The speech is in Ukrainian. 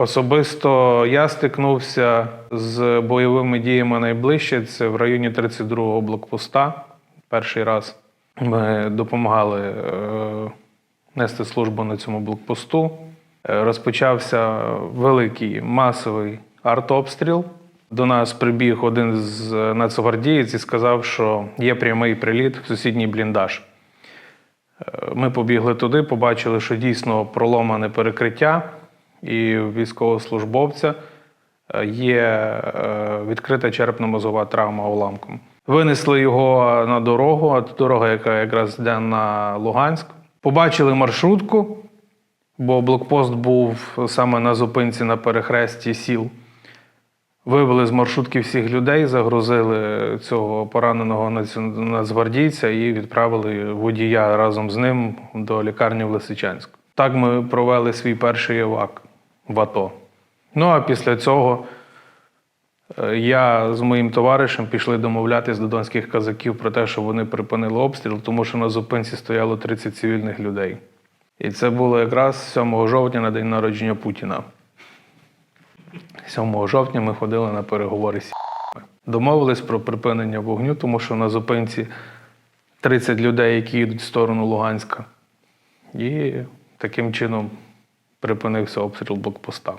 Особисто я стикнувся з бойовими діями найближче. Це в районі 32-го блокпоста. Перший раз ми допомагали е, нести службу на цьому блокпосту. Е, Розпочався великий масовий артобстріл. До нас прибіг один з нацгвардієць і сказав, що є прямий приліт в сусідній бліндаж. Е, Ми побігли туди, побачили, що дійсно проломане перекриття, і військовослужбовця е, є е, відкрита черепно-мозова травма уламком. Винесли його на дорогу, а дорога, яка якраз йде на Луганськ. Побачили маршрутку, бо блокпост був саме на зупинці на перехресті сіл. Вивели з маршрутки всіх людей, загрузили цього пораненого нацгвардійця і відправили водія разом з ним до лікарні в Лисичанськ. Так ми провели свій перший евак в АТО. Ну а після цього е, я з моїм товаришем пішли домовлятись до донських казаків про те, що вони припинили обстріл, тому що на зупинці стояло 30 цивільних людей. І це було якраз 7 жовтня на день народження Путіна. 7 жовтня ми ходили на переговори з. Домовились про припинення вогню, тому що на зупинці 30 людей, які йдуть в сторону Луганська. І таким чином припинився обстріл блокпоста.